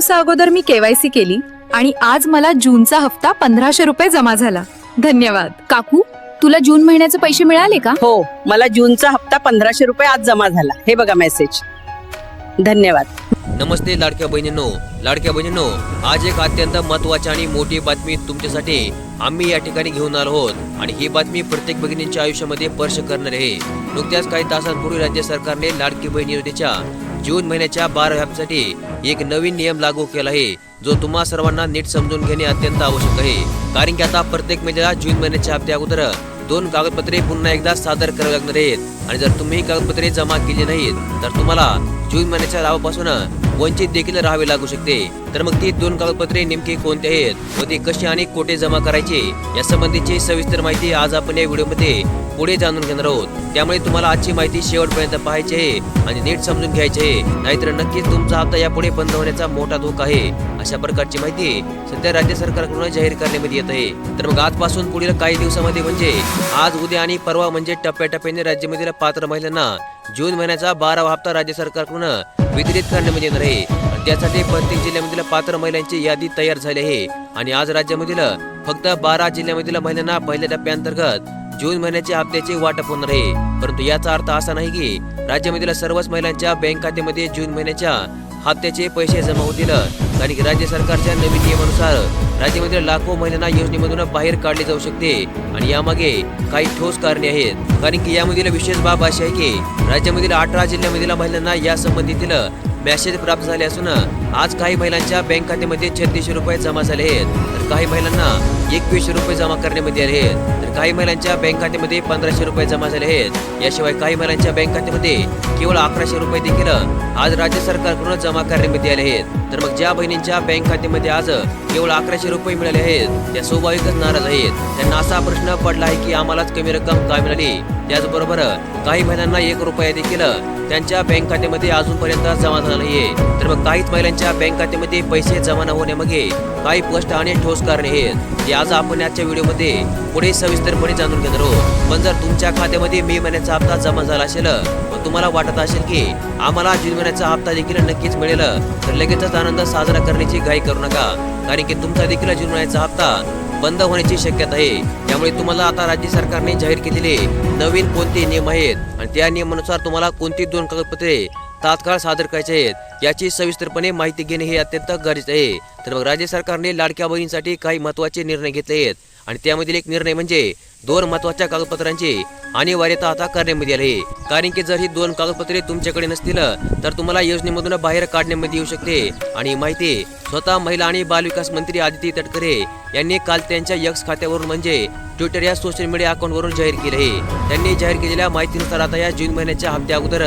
दिवसा अगोदर मी केवायसी केली आणि आज मला जूनचा हप्ता पंधराशे रुपये जमा झाला. धन्यवाद. काकू तुला जून महिन्याचे पैसे मिळाले का? हो मला जूनचा हप्ता पंधराशे रुपये आज जमा झाला. हे बघा मेसेज धन्यवाद. नमस्ते लाडक्या बहिणींनो. लाडक्या बहिणींनो आज एक अत्यंत महत्वाची आणि मोठी बातमी तुमच्यासाठी आम्ही या ठिकाणी घेऊन आलो आहोत. आणि ही बातमी प्रत्येक भगिनींच्या आयुष्यामध्ये स्पर्श करणार आहे. नुकत्याच काही तासांपूर्वी राज्य सरकारने लाडकी बहिणी योजनेच्या जून महिन्याच्या बारा हप्त्यासाठी एक नवीन नियम लागू केला आहे जो तुम्हा सर्वांना नीट समजून घेणे अत्यंत आवश्यक आहे. कारण की आता प्रत्येक महिन्याला जून महिन्याच्या हप्त्या अगोदर दोन कागदपत्रे पुन्हा एकदा सादर करावी लागणार आहेत. आणि जर तुम्ही कागदपत्रे जमा केली नाहीत तर तुम्हाला जून महिन्याच्या लाभापासून वंचित देखील राहावे लागू शकते. तर मग ती दोन कागदपत्रे नेमकी कोणते आहेत? व ते कशी आणि कोठे जमा करायचे? या संबंधीची सविस्तर माहिती आज आपण या व्हिडिओमध्ये पुढे जाणून घेणार आहोत. त्यामुळे तुम्हाला आजची माहिती शेवटपर्यंत पाहायची आहे आणि नीट समजून घ्यायची आहे. नाहीतर नक्कीच तुमचा हप्ता यापुढे बंद होण्याचा मोठा धोका आहे. अशा प्रकारची माहिती सध्या राज्य सरकारकडून जाहीर करण्यामध्ये येत आहे. तर मग आजपासून पुढील काही दिवसामध्ये म्हणजे आज उद्या आणि परवा म्हणजे टप्प्याटप्प्याने राज्यामधील पात्र महिलांना जून महिन्याचा बारावा हप्ता राज्य सरकारकडून वितरित करण्यात येणार आहे. आणि त्यासाठी प्रत्येक जिल्ह्यामधील पात्र महिलांची यादी तयार झाली आहे. आणि आज राज्यामधील फक्त बारा जिल्ह्यामधील महिलांना पहिल्या टप्प्याअंतर्गत जून महिन्याच्या हप्त्याचे वाटप होणार आहे. परंतु याचा अर्थ असा नाही की राज्यामधील सर्वच महिलांच्या बँक खात्यामध्ये जून महिन्याच्या हप्त्याचे पैसे जमा होतील. कारण की राज्य सरकारच्या नवीन नियमानुसार राज्यामध्ये लाखो महिलांना योजनेमधून बाहेर काढले जाऊ शकते. आणि यामागे काही ठोस कारणे आहेत. कारण की यामधील विशेष बाब अशी आहे की राज्यामधील अठरा जिल्ह्यामधील महिलांना या संबंधीतील मेसेज प्राप्त झाले असून आज काही महिलांच्या बँक खात्यामध्ये छत्तीसशे रुपये जमा झाले आहेत. तर काही महिलांना एकवीसशे रुपये जमा करण्यामध्ये आले आहेत. तर काही महिलांच्या बँक खात्यामध्ये पंधराशे रुपये जमा झाले आहेत. याशिवाय काही महिलांच्या बँक खात्यामध्ये केवळ अकराशे रुपये देखील आज राज्य सरकारकडून जमा करण्यामध्ये आले आहेत. तर मग ज्या बहिणींच्या बँक खात्यामध्ये आज केवळ अकराशे रुपये मिळाले आहेत त्या स्वाभाविकच नाराज आहेत. त्यांना असा प्रश्न पडला आहे की आम्हालाच कमी रक्कम का मिळाली? त्याचबरोबर काही महिलांना एक रुपया देखील त्यांच्या बँक खात्यामध्ये अजूनपर्यंत जमा झाला नाहीये. तर मग काहीच महिलांच्या बँक खात्यामध्ये पैसे जमा न होण्यामागे काही स्पष्ट आणि ठोस कारणे आहेत. आज आपण आजच्या व्हिडिओमध्ये पुढे सविस्तरपणे जाणून घेणार आहोत. पण जर तुमच्या खात्यामध्ये मे महिन्याचा हप्ता जमा झाला असेल व तुम्हाला वाटत असेल की आम्हाला जून महिन्याचा हप्ता देखील नक्कीच मिळेल तर लगेचच आनंद साजरा करण्याची घाई करू नका. कारण की तुमचा देखील जून महिन्याचा हप्ता बंद होण्याची शक्यता आहे. त्यामुळे तुम्हाला आता राज्य सरकारने जाहीर केलेले नवीन कोणते नियम आहेत? आणि त्या नियमानुसार तुम्हाला कोणती दोन कागदपत्रे तात्काळ सादर करायचे आहेत. याची सविस्तरपणे माहिती घेणे हे अत्यंत गरजेचे आहे. तर मग राज्य सरकारने लाडक्या बहिणींसाठी काही महत्त्वाचे निर्णय घेतले आहेत. आणि त्यामधील एक निर्णय म्हणजे दोन महत्त्वाच्या कागदपत्रांची अनिवार्यता आता करण्यामध्ये आली आहे. कारण की जर ही दोन कागदपत्रे तुमच्याकडे नसतील तर तुम्हाला योजनेमधून बाहेर काढण्यामध्ये येऊ शकते. आणि ही माहिती स्वतः महिला आणि बालविकास मंत्री आदिती तटकरे यांनी काल त्यांच्या यक्स खात्यावरून म्हणजे ट्विटर या सोशल मीडिया अकाउंटवरून जाहीर केले आहे. त्यांनी जाहीर केलेल्या माहितीनुसार आता या जून महिन्याच्या हप्त्या अगोदर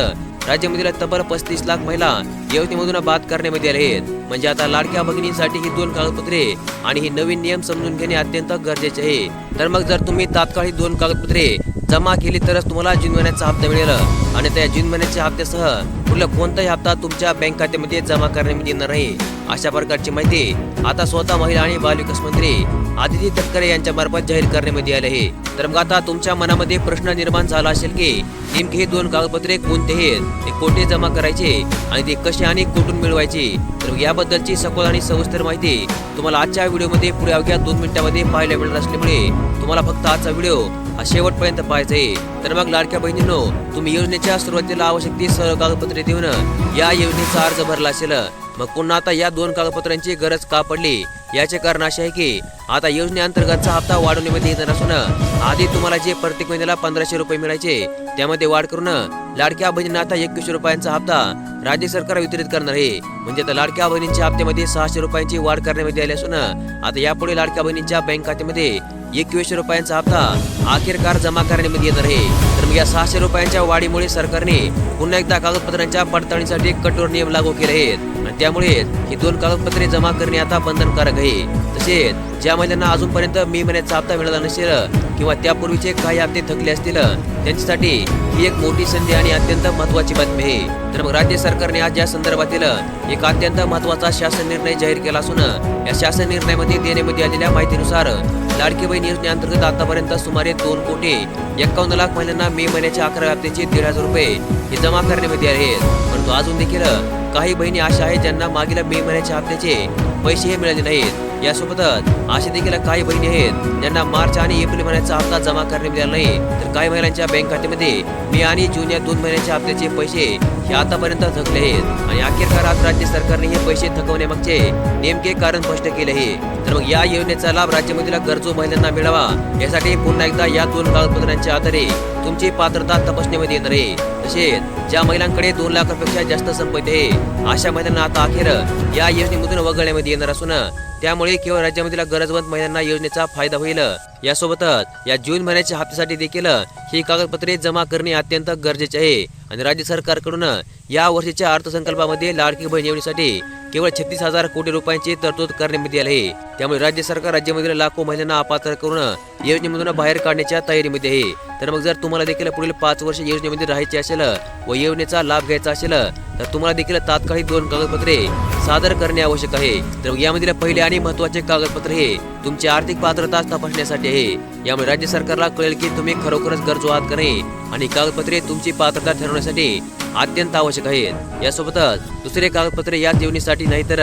राज्यामधील तब्बल पस्तीस लाख महिला योजनेमधून बाद करण्यामध्ये आहेत. म्हणजे आता लाडक्या भगिनींसाठी ही दोन कागदपत्रे आणि ही नवीन नियम समजून घेणे अत्यंत गरजेचे आहे. तर मग जर तुम्ही तात्काळ ही दोन कागदपत्रे जमा केली तरच तुम्हाला जून महिन्याचा हप्ता मिळेल. आणि त्या जून महिन्याच्या हप्त्यासह पुढला कोणताही हप्ता तुमच्या बँक खात्यामध्ये जमा करण्यामध्ये येणार नाही. अशा प्रकारची माहिती आता स्वतः महिला आणि बालविकास मंत्री आदिती तटकरे यांच्या मार्फत जाहीर करण्यामध्ये आले आहे. तर मग आता तुमच्या मनामध्ये प्रश्न निर्माण झाला असेल की नेमके हे दोन कागदपत्रे कोणते आहेत? ते कोठे जमा करायचे? आणि ते कसे आणि कुठून मिळवायचे? तर याबद्दलची सखोल आणि सविस्तर माहिती तुम्हाला आजच्या व्हिडिओमध्ये पुढे अवघ्या दोन मिनिटांमध्ये पाहायला मिळणार असल्यामुळे तुम्हाला फक्त आजचा व्हिडिओ हा शेवटपर्यंत पाहायचा आहे. तर मग लाडक्या बहिणींनो तुम्ही योजनेच्या सुरुवातीला आवश्यक ती सर्व कागदपत्रे देऊन या योजनेचा अर्ज भरला असेल. मग पुन्हा आता या दोन कागदपत्रांची गरज का पडली? याचे कारण असे आहे की आता योजनेअंतर्गतचा हप्ता वाढवण्यामध्ये येणार असून आधी तुम्हाला जे प्रत्येक महिन्याला पंधराशे रुपये मिळायचे त्यामध्ये वाढ करून लाडक्या बहिणींना आता एकवीसशे रुपयांचा हप्ता राज्य सरकार वितरित करणार आहे. म्हणजे आता लाडक्या बहिणींच्या हप्त्यामध्ये सहाशे रुपयांची वाढ करण्यामध्ये आली असून आता यापुढे लाडक्या बहिणींच्या बँक खात्यामध्ये एकवीसशे रुपयांचा हप्ता अखेरकार जमा करण्यामध्ये येणार आहे. तर मग या सहाशे रुपयांच्या वाढीमुळे सरकारने पुन्हा एकदा कागदपत्रांच्या पडताळणीसाठी कठोर नियम लागू केले आहेत. त्यामुळे ही दोन कागदपत्रे जमा करणे आता बंधनकारक आहे. तसेच ज्या महिलांना अजूनपर्यंत मे महिन्याचा हप्ता मिळाला नसेल किंवा त्यापूर्वीचे काही हप्ते थकले असतील त्यांच्यासाठी ही एक मोठी संधी आणि अत्यंत महत्वाची बातमी आहे. तर मग राज्य सरकारने आज या संदर्भातील एक अत्यंत महत्त्वाचा शासन निर्णय जाहीर केला असून या शासन निर्णयामध्ये देण्यामध्ये आलेल्या माहितीनुसार लाडकी बहीण योजनेअंतर्गत आतापर्यंत सुमारे दोन कोटी एकावन्न लाख महिलांना मे महिन्याच्या अकरा हप्त्याचे दीड हजार रुपये हे जमा करण्यामध्ये आहेत. परंतु अजून देखील काही बहिणी अशा आहेत ज्यांना मागील मे महिन्याच्या हप्त्याचे पैसेही मिळाले नाहीत. यासोबतच अशा देखील काही बहिणी आहेत ज्यांना मार्च आणि एप्रिल महिन्याचा हप्ता जमा करण्यात मिळाला नाही. तर काही महिलांच्या बँक खात्यामध्ये मे आणि जून या दोन महिन्याच्या हप्त्याचे पैसे हे आतापर्यंत थकले आहेत. आणि अखेरकार आज राज्य सरकारने हे पैसे थकवण्यामागचे नेमके कारण स्पष्ट केले आहे. तर मग या योजनेचा लाभ राज्यामधील गरजू महिलांना मिळावा यासाठी पुन्हा एकदा या दोन कागदपत्रांच्या आधारे तुमची पात्रता तपासण्यामध्ये येणार आहे. तसेच ज्या महिलांकडे दोन लाखापेक्षा जास्त संपत्ती आहे अशा महिलांना आता अखेर या योजनेमधून वगळण्यामध्ये येणार असून त्यामुळे केवळ राज्यामधील गरजवंत महिलांना योजनेचा फायदा होईल. यासोबतच या जून महिन्याच्या हप्त्यासाठी देखील ही कागदपत्रे जमा करणे अत्यंत गरजेचे आहे. आणि राज्य सरकारकडून या वर्षीच्या अर्थसंकल्पामध्ये लाडकी बहीण योजनेसाठी केवळ छत्तीस हजार कोटी रुपयांची तरतूद करण्यात आली आहे. त्यामुळे राज्य सरकार राज्यामधील लाखो महिलांना अपात्र करून योजनेमधून बाहेर काढण्याच्या तयारीमध्ये आहे. तर मग जर तुम्हाला देखील पुढील पाच वर्ष योजनेमध्ये राहायचे असेल व योजनेचा लाभ घ्यायचा असेल तर तुम्हाला देखील तात्कालिक दोन कागदपत्रे सादर करणे आवश्यक आहे. तर यामधील पहिले आणि महत्त्वाचे कागदपत्र हे तुमची आर्थिक पात्रता तपासण्यासाठी आहे. यामुळे राज्य सरकारला कळेल की तुम्ही खरोखरच गरजू आहात का नाही? आणि कागदपत्रे तुमची पात्रता ठरवण्यासाठी अत्यंत आवश्यक आहेत. यासोबतच दुसरे कागदपत्रे याच योजनेसाठी नाही तर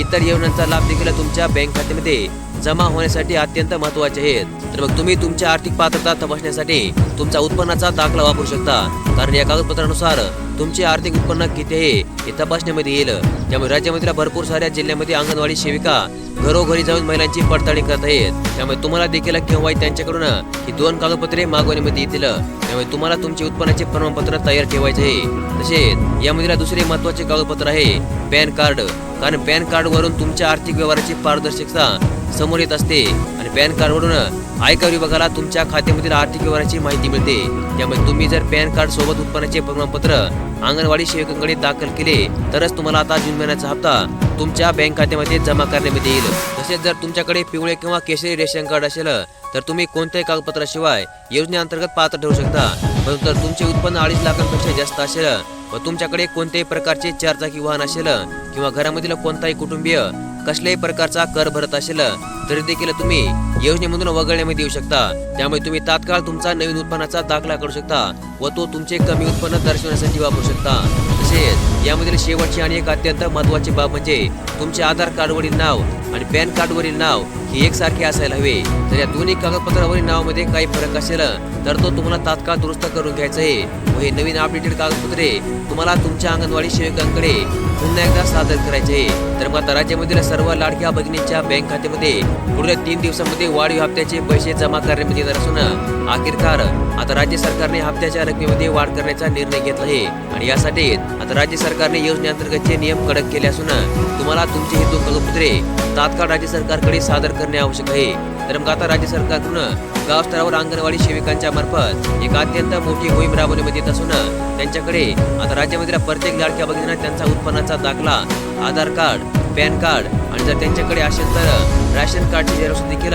इतर योजनांचा लाभ देखील तुमच्या बँक खात्यामध्ये जमा होण्यासाठी अत्यंत महत्त्वाचे आहेत. तर मग तुम्ही तुमच्या आर्थिक पात्रता तपासण्यासाठी तुमचा उत्पन्नाचा दाखला वापरू शकता. कारण या कागदपत्रानुसार तुमचे आर्थिक उत्पन्न किती आहे हे तपासण्यामध्ये येईल. त्यामुळे राज्यामधल्या भरपूर साऱ्या जिल्ह्यामध्ये अंगणवाडी सेविका घरोघरी जाऊन महिलांची पडताळणी करत आहेत. त्यामुळे तुम्हाला देखील केव्हाही त्यांच्याकडून ही दोन कागदपत्रे मागवण्यामध्ये येतील. त्यामुळे तुम्हाला तुमचे उत्पन्नाचे प्रमाणपत्र तयार ठेवायचे आहे. तसेच यामधील दुसरे महत्त्वाचे कागदपत्र आहे पॅन कार्ड. कारण पॅन कार्ड वरून तुमच्या आर्थिक व्यवहाराची पारदर्शकता समोर येत असते आणि पॅन कार्डवरून आयकर विभागाला तुमच्या खात्यामधील आर्थिक व्यवहाराची माहिती मिळते. त्यामुळे तुम्ही जर पॅन कार्ड सोबत उत्पन्नाचे प्रमाणपत्र अंगणवाडी सेवकांकडे दाखल केले तरच तुम्हाला आता जून महिन्याचा हप्ता तुमच्या बँक खात्यामध्ये जमा करण्यात येईल. तसेच जर तुमच्याकडे पिवळे किंवा केशरी रेशन कार्ड असेल तर तुम्ही कोणत्याही कागदपत्राशिवाय योजनेअंतर्गत पात्र ठरू शकता. परंतु जर तुमचे उत्पन्न अडीच लाखांपेक्षा जास्त असेल व तुमच्याकडे कोणत्याही प्रकारचे चारचाकी वाहन असेल किंवा घरामधील कोणताही कुटुंबीय कसल्याही प्रकारचा कर भरत असेल तरी देखील तुम्ही योजनेमधून वगळण्यामध्ये येऊ शकता. त्यामुळे तुम्ही तात्काळ तुमचा नवीन उत्पन्नाचा दाखला करू शकता व तो तुमचे कमी उत्पन्न दर्शवण्यासाठी वापरू शकता. तसेच यामधील शेवटची आणि एक अत्यंत महत्वाची बाब म्हणजे तुमचे आधार कार्डवरील नाव आणि पॅन कार्डवरील नाव ही एकसारखे असायला हवे. तर या दोन्ही कागदपत्रावरील नावामध्ये काही फरक असेल तर तो तुम्हाला तात्काळ दुरुस्त करून घ्यायचा आहे. व हे नवीन अपडेटेड कागदपत्रे तुम्हाला तुमच्या अंगणवाडी सेविकांकडे पुन्हा एकदा सादर करायचे तर मग आता राज्यामधील सर्व लाडक्या भगिनींच्या बँक खात्यामध्ये पुढल्या तीन दिवसामध्ये वाढीव हप्त्याचे पैसे जमा करण्यामध्ये येणार असून अखेरकार आता राज्य सरकारने हप्त्याच्या रकमेमध्ये वाढ करण्याचा निर्णय घेतला आहे. आणि यासाठी आता राज्य सरकारने योजनेअंतर्गतचे नियम कडक केले असून तुम्हाला तुमचे हे दोन कागदपत्रे तात्काळ राज्य सरकारकडे सादर करणे आवश्यक आहे. तर मग आता राज्य सरकारकडून गाव स्तरावर अंगणवाडी सेविकांच्या मार्फत एक अत्यंत मोठी मोहीम राबवण्यात येत असून त्यांच्याकडे आता राज्यामधील प्रत्येक लाडक्या भगिनींना त्यांचा उत्पन्नाचा दाखला आधार कार्ड पॅन कार्ड आणि जर त्यांच्याकडे असेल तर राशन कार्डची झेरॉक्स देखील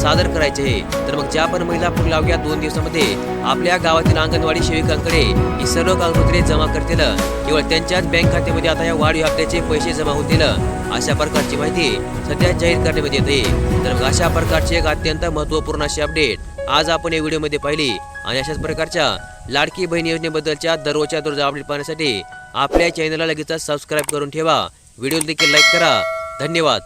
सादर करायचे. आहे तर मग ज्या पण महिला पुढील अवघ्या दोन दिवसामध्ये आपल्या गावातील अंगणवाडी सेविकांकडे ही सर्व कागदपत्रे जमा करतील. केवळ त्यांच्याच बँक खात्यामध्ये आता या वाढीव हप्त्याचे पैसे जमा होतील. अशा प्रकारची माहिती सध्या जाहीर करण्यामध्ये येते. तर मग अशा प्रकारची एक अत्यंत महत्त्वपूर्ण अशी अपडेट आज आपण या व्हिडिओमध्ये पाहिली. आणि अशाच प्रकारच्या लाडकी बहीण योजनेबद्दलच्या दररोजच्या दररोज अपडेट पाहण्यासाठी आपल्या चॅनलला लगेच सबस्क्राईब करून ठेवा. व्हिडिओ देखील लाईक करा. धन्यवाद.